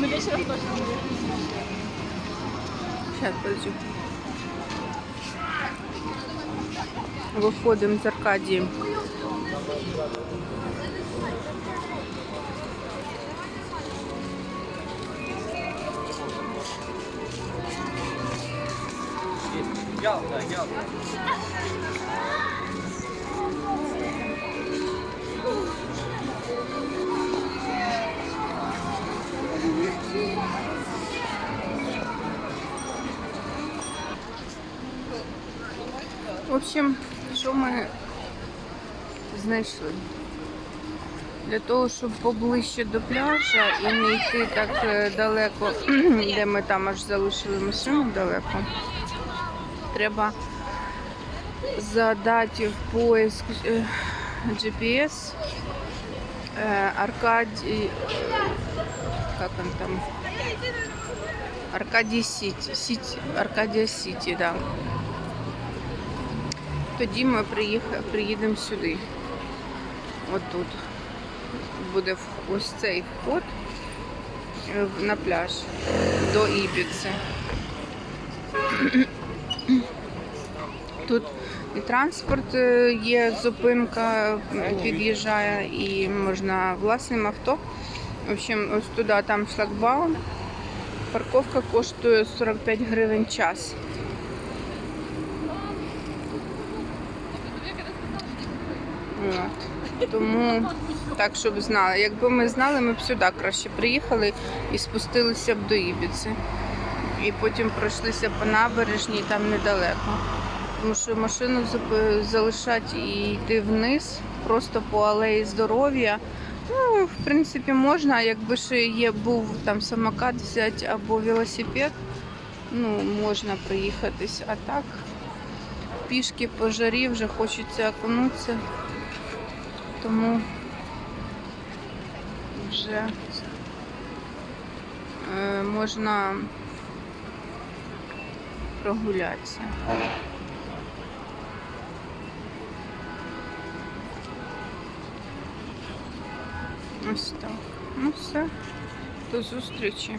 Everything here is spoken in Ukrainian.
Ну вечером точно будет. Сейчас, подожди. Виходимо з Аркадії. Ялта, ялта. Общем, що ми знайшли? Для того, щоб поближче до пляжа і не йти так е, далеко, де ми там аж залишили машину далеко, треба задати в поиск е, GPS е, Аркадій, як він там? Аркадій Сіті, Аркадія Сіті, да. Тоді ми приїх- приїдемо сюди. Отут. Буде ось цей вход е, на пляж до Ібіці. Тут і транспорт е, є, зупинка під'їжджає, і можна власним авто. В общем, ось туди там шлагбаум. Парковка коштує 45 гривень час. Тому так, щоб знали. Якби ми знали, ми б сюди краще приїхали і спустилися б до Ібіці. І потім пройшлися по набережній там недалеко. Тому що машину залишати і йти вниз, просто по алеї здоров'я. Ну, в принципі, можна, якби ще є був там самокат взяти або велосипед, ну, можна проїхатись. А так, пішки по жарі вже хочеться окунутися. Тому вже е, можна прогулятися. Ось так. Ну все. До зустрічі.